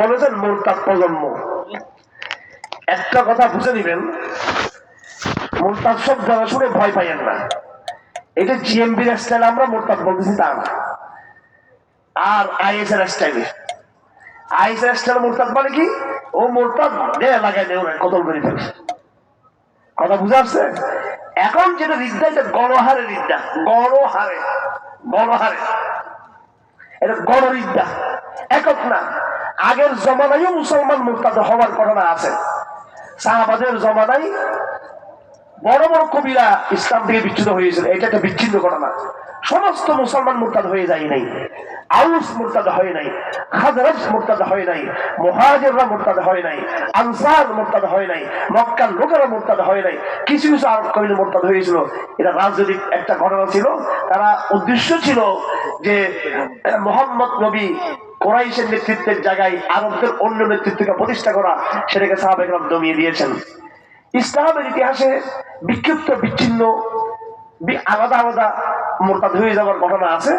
বলেছেন মোরতাদ প্রজন্ম? একটা কথা বুঝে নিবেন মোরতাদ সব জায়গা শুনে ভয় পাইয়েন না। এটা জিএমবির স্টাইল আমরা মোরতাদ বলতেছি তা না। আর আইএস এর স্টাইলে আইএস মোরতাদ মানে কি? ও মোরতাদ দে লাগাই দেও না কতল করে ফেলছে কথা বুঝে আসছে? এখন যেটা বিদ্যা এটা গণহারে বিদ্যা গণহারে। গণহারে। এটা গণবিদ্যা একক না। আগের জমানায় মুসলমান মুক্তাদ হওয়ার ঘটনা আছে। সাহাবাদের জমানায় বড় বড় কবিরা ইসলাম থেকে বিচ্ছিন্ন হয়েছিল। এটা একটা বিচ্ছিন্ন ঘটনা। সমস্ত মুসলমান মুরতাদ হয়ে যায় নাই। আউস মুরতাদ হয় নাই, খাজরাজ মুরতাদ হয় নাই, মুহাজিররা মুরতাদ হয় নাই, আনসার মুরতাদ হয় নাই, মক্কার লোকেরা মুরতাদ হয় নাই। কিছু কিছু আরব কবির মুরতাদ হয়েছিল। এটা রাজনৈতিক একটা ঘটনা ছিল। তারা উদ্দেশ্য ছিল যে মোহাম্মদ নবী কোরাইশের নেতৃত্বের জায়গায় আরবদের অন্য নেতৃত্বকে প্রতিষ্ঠা করা, সেটাকে সাহাবেকরাম দমিয়ে দিয়েছেন। ইসলামের ইতিহাসে বিক্ষিপ্ত, বিচ্ছিন্ন আলাদা আলাদা মোরতাদ হয়ে যাওয়ার ঘটনা আছে।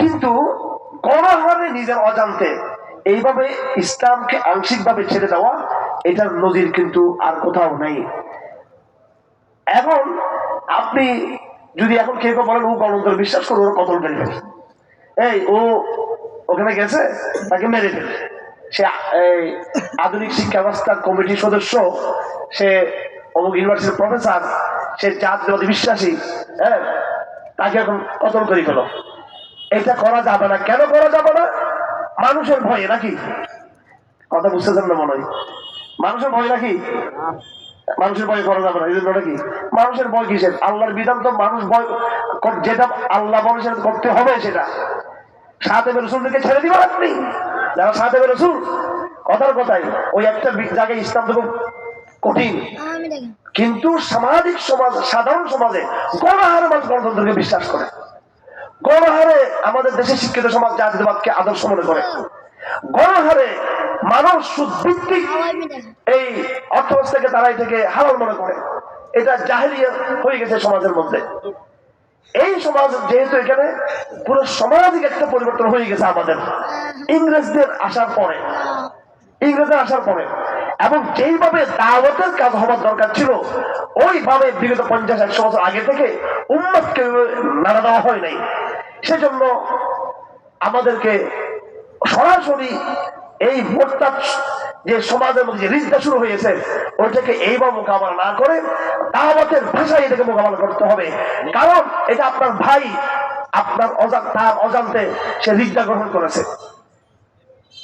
কিন্তু গণহারে নিজের অজান্তে এইভাবে ইসলামকে আংশিকভাবে ছেড়ে দেওয়া, এটার নজির কিন্তু আর কোথাও নেই। এখন আপনি যদি এখন কেউ কেউ বলেন, ও গণতন্ত্র বিশ্বাস করো, ওরা কতল মেরে ফেলে এই, ও ওখানে গেছে, তাকে মেরে ফেলে সে, এই, আধুনিক শিক্ষা ব্যবস্থার কমিটির সদস্য, সে অমুক ইউনিভার্সিটির প্রফেসর, সে জাতীয়বাদী বিশ্বাসী হ্যাঁ তাকে এখন কতল করে ফেলো। এটা করা যাবে না। কেন করা যাবে না? মানুষের ভয়ে নাকি? কথা বুঝতেছেন না মনে হয়। মানুষের ভয় নাকি? মানুষের ভয় করা যাবে না এই জন্য নাকি? মানুষের ভয় কিসের? আল্লাহর বিধান তো মানুষ ভয় যেটা আল্লাহ বলে সেটা করতে হবে সেটা। সাথে রসুলকে ছেড়ে দিবেন আপনি। যারা সাথে রসুল কথার কথাই। ওই একটা জায়গায় ইসলাম তো খুব কঠিন। কিন্তু সামাজিক সমাজ সাধারণ সমাজে গণহারে মানুষ গণতন্ত্রকে বিশ্বাস করে। গণহারে আমাদের দেশের শিক্ষিত সমাজ জাতীয়বাদকে আদর্শ মনে করে। গণহারে মানুষ সুদভিত্তিক এই অর্থব্যবস্থাকে তারা এটাকে হালাল মনে করে। এটা জাহেলিয়া হয়ে গেছে সমাজের মধ্যে। এই সমাজ যেহেতু এখানে পুরো সামাজিক একটা পরিবর্তন হয়ে গেছে আমাদের। ইংরেজদের আসার পরে, ইংরেজদের আসার পরে এবং যেইভাবে দাওয়াতের কাজ হওয়ার দরকার ছিল, ওইভাবে বিগত পঞ্চাশ, একশো বছর আগে থেকে উন্মতকে নাড়া দেওয়া হয় নাই। সেজন্য আমাদেরকে সরাসরি এই মোরতাদ যে সমাজের মধ্যে যে রিজটা শুরু হয়েছে, ওইটাকে এইবার মোকাবেলা না করে দাওয়াতের ভাষায় এটাকে মোকাবেলা করতে হবে। কারণ এটা আপনার ভাই, আপনার অজান, তার অজান্তে সে রিজটা গ্রহণ করেছে।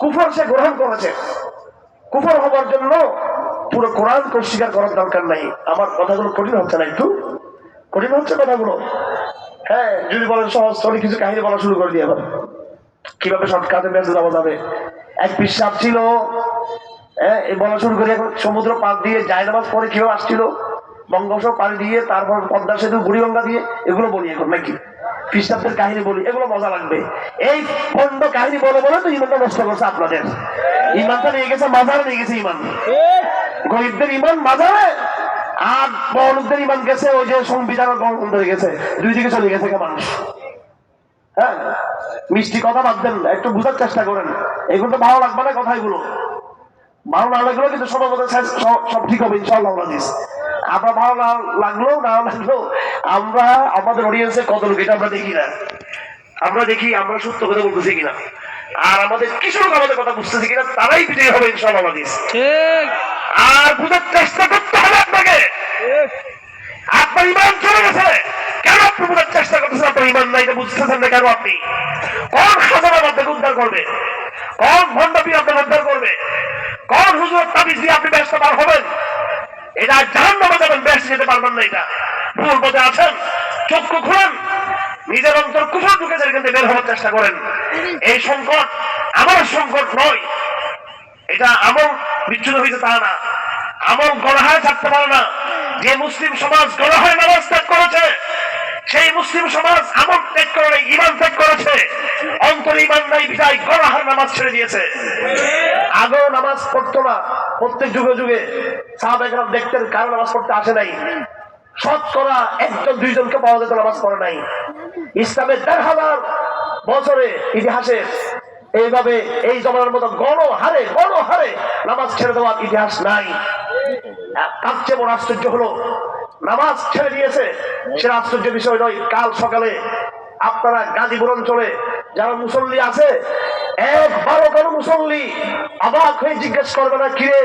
কুফর সে গ্রহণ করেছে। কুফর হবার জন্য পুরো কোরআনকে অস্বীকার করার দরকার নাই। আমার কথাগুলো কঠিন হচ্ছে না একটু? কঠিন হচ্ছে কথাগুলো? হ্যাঁ যদি বলেন সহজ সরি কিছু কাহিনী বলা শুরু করে দিয়ে আবার কীভাবে শর্টকাটে মেসেজ দেওয়া যাবে? এক বিশ্বাস ছিল হ্যাঁ বলা শুরু করে এখন সমুদ্র পার দিয়ে জায়নামাজ পরে কীভাবে আসছিল? বঙ্গোপসাগর পাড়ি দিয়ে, তারপর পদ্মা সেতু, বুড়িগঙ্গা দিয়ে, এগুলো বলি এখন, নাকি? খ্রিস্টাব্দের কাহিনী বলি, এগুলো মজা লাগবে। এই খন্ড কাহিনী বলে বলে তো ইমানটা নষ্ট করছে আপনাদের। ইমানটা নিয়ে গেছে, মাজারে নিয়ে গেছে ইমান। গরিবদের ইমান মাজারে, আর বড়দের ইমান গেছে, ওই যে সংবিধান গণতন্ত্রে গেছে। দুই দিকে চলে গেছে মানুষ। হ্যাঁ? মিষ্টি কথা বাদ দেন, একটু বোঝার চেষ্টা করেন। এগুলো তো ভালো লাগবে না কথাগুলো। ভালো না লাগলেও কিন্তু মধ্যে সব ঠিক হবে ইনশাল্লাহ আমরা ভালো না লাগল না লাগল আমরা আমাদের অডিয়েন্সে কত লোক এটা আমরা দেখি না। আমরা দেখি আমরা সত্য কথা বলতেছি কিনা। আর আমাদের কিছু লোক আমাদের কথা বুঝতেছি কিনা তারাই বিজয়ী হবে ইনশাল্লাহ হাদিস আর বুঝার চেষ্টা করতে হবে আপনাকে। আপনার ইমান চলে গেছে। কেন আপনি বোঝার চেষ্টা করতেছেন? আপনার ইমান নাই বুঝতেছেন না কেন আপনি? কোন খাজানা আপনাকে উদ্ধার করবে? কোন ভণ্ডপি আপনাকে উদ্ধার করবে? কোন হুজুর তাবিজ দিয়ে আপনি ব্যস্ত পার হবেন? এটা জাহান নামে যাবেন ব্যস্ত যেতে পারবেন না এটা। ভুল পথে আছেন চক্ষু খুলেন, নিজের অন্তর কুফর ঢুকেছে এখান থেকে বের হওয়ার চেষ্টা করেন। এই সংকট আমার সংকট নয়। এটা আমল বিচ্ছুত হয়েছে তা না। আমল গণহায় থাকতে পারে না। যে মুসলিম সমাজ গণহায় নামাজ ত্যাগ করেছে, সেই মুসলিম সমাজ আমল ত্যাগ করে ইমান ত্যাগ করেছে। অন্তর ইমান নাই, বিদায় গণহার নামাজ ছেড়ে দিয়েছে। আগেও নামাজ পড়তো না, প্রত্যেক যুগে যুগে সাহাবেকরাম দেখতেন কারও নামাজ পড়তে আসে নাই। শতকরা একজন, দুইজনকে পাওয়া যেত নামাজ পড়ে নাই। ইসলামের দেড় হাজার বছরে ইতিহাসে এইভাবে এই জমানার মতো গণ হারে গণ হারে নামাজ ছেড়ে দেওয়ার ইতিহাস নাই। তার চেয়ে বড় আশ্চর্য হলো, নামাজ ছেড়ে দিয়েছে সেটা আশ্চর্য বিষয় নয়। কাল সকালে আপনারা গাজীপুর অঞ্চলে যারা মুসল্লি আছে একবারও কোনো মুসল্লি। অবাক হয়ে জিজ্ঞেস করবে না, কিরে,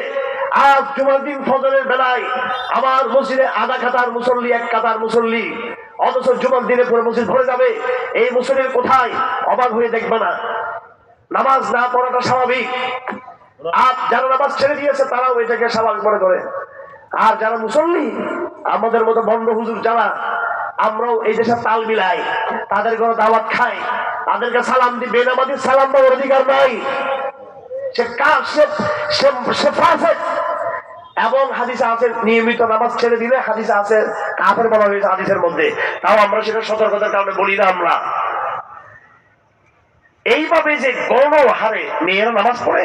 আজ জুমার দিন ফজরের বেলায় আমার মসজিদে আধা কাতার মুসল্লি, এক কাতার মুসল্লি, অথচ জুমার দিনে পুরো মসজিদ ভরে যাবে, এই মুসল্লির কোথায়? অবাক হয়ে দেখবে না। নামাজ না পড়াটা স্বাভাবিক। আর যারা নামাজ ছেড়ে দিয়েছে, তারাও এটাকে স্বাভাবিক মনে করে। আর যারা মুসল্লি, আমাদের মতো বন্ড হুজুর যারা, আমরাও এই দেশে তাল মিলাই, তাদের কোনো দাওয়াত খাই। তাদেরকে সালাম দিবে আমাদের সালাম দেওয়ার অধিকার নাই। সে কাজ এবং হাদিসা আছে, নিয়মিত নামাজ ছেড়ে দিলে হাদিসা আছে, কাফের বলা হয়েছে হাদিসের মধ্যে। তাও আমরা সেটা সতর্কতার কারণে বলি না আমরা। এইভাবে যে গণ হারে মেয়েরা নামাজ পড়ে